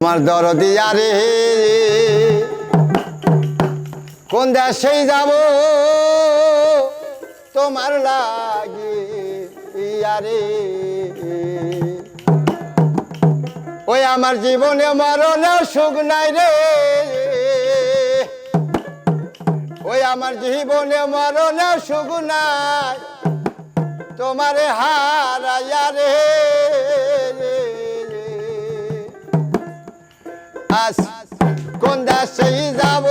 আমার দরদিয়া রে কোন দেশেই যাব? তোমার লাগে ইয়ারে। ওই আমার জীবনে মরণে সুখ নাই রে। ওই আমার জীবনে মরণে সুখ নাই। তোমারে হারা রে। সেই যাব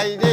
아이디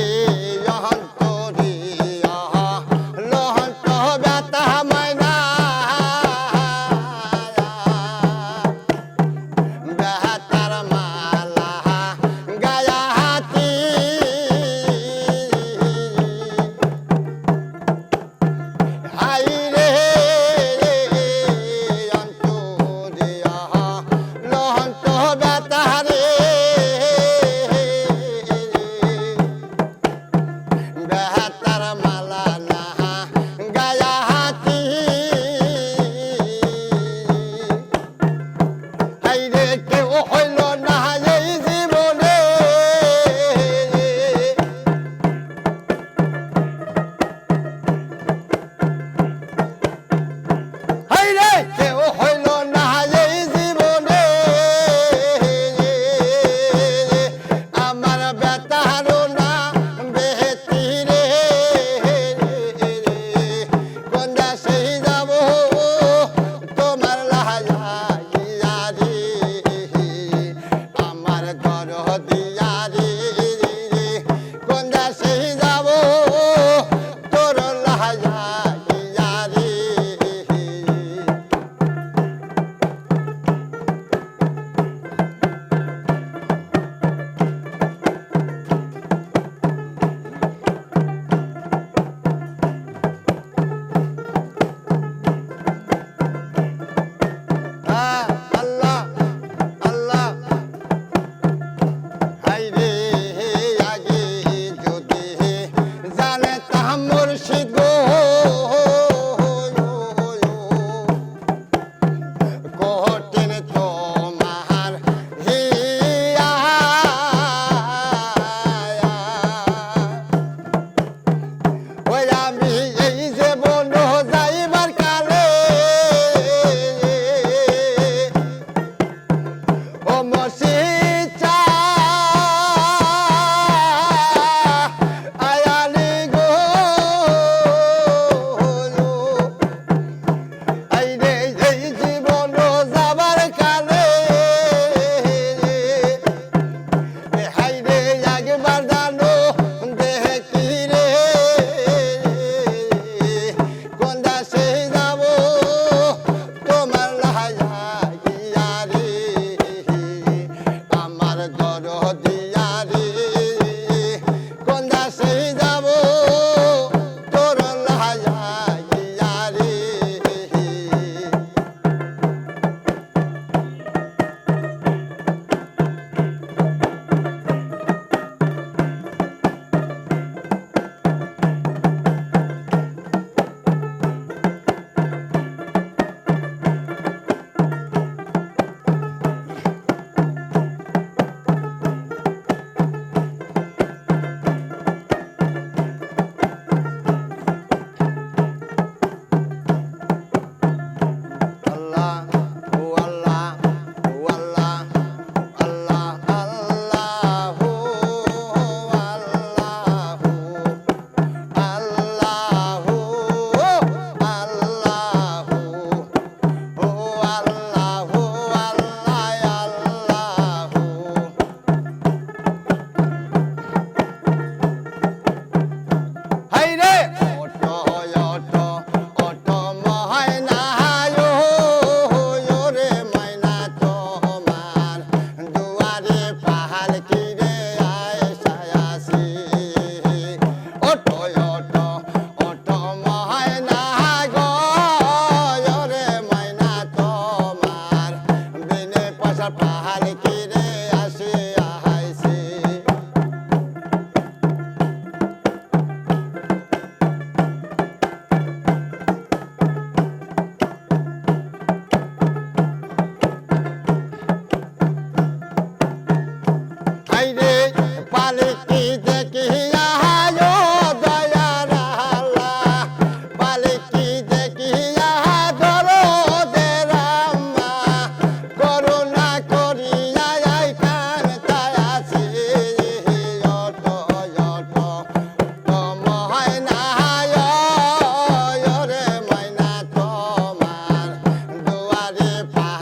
not Pahaliki.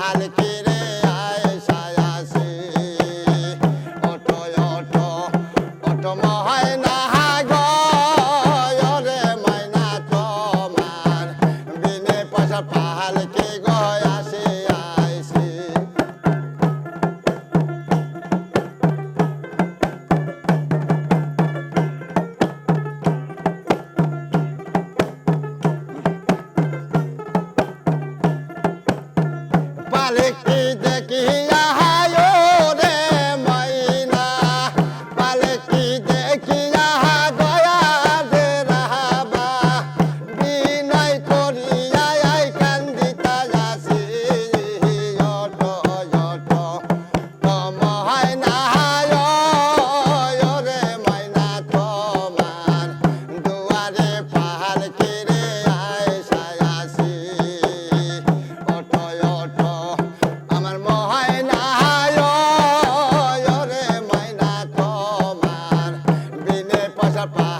हाल की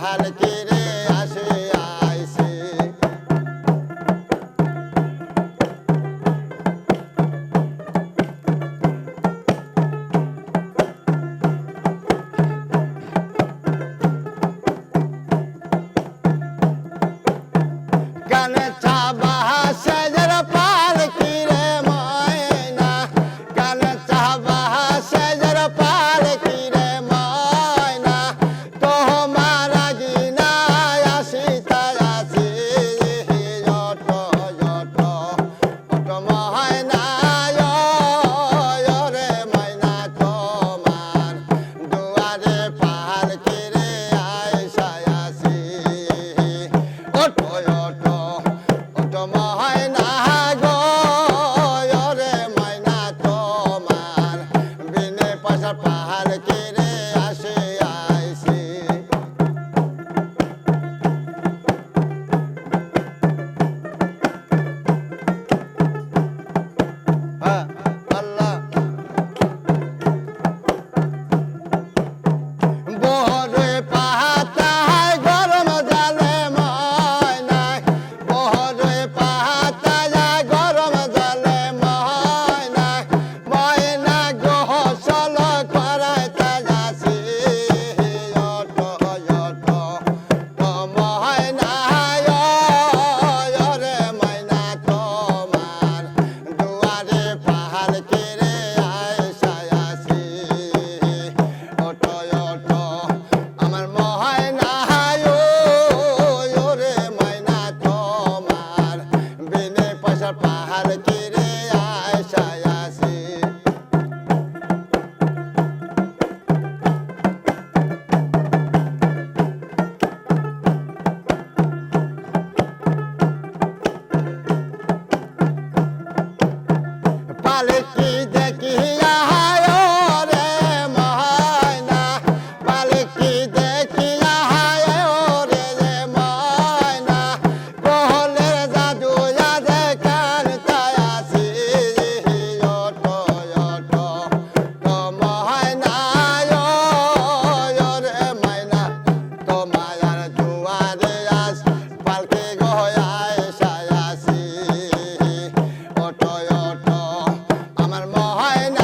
হালকিরে আসে আইসে। I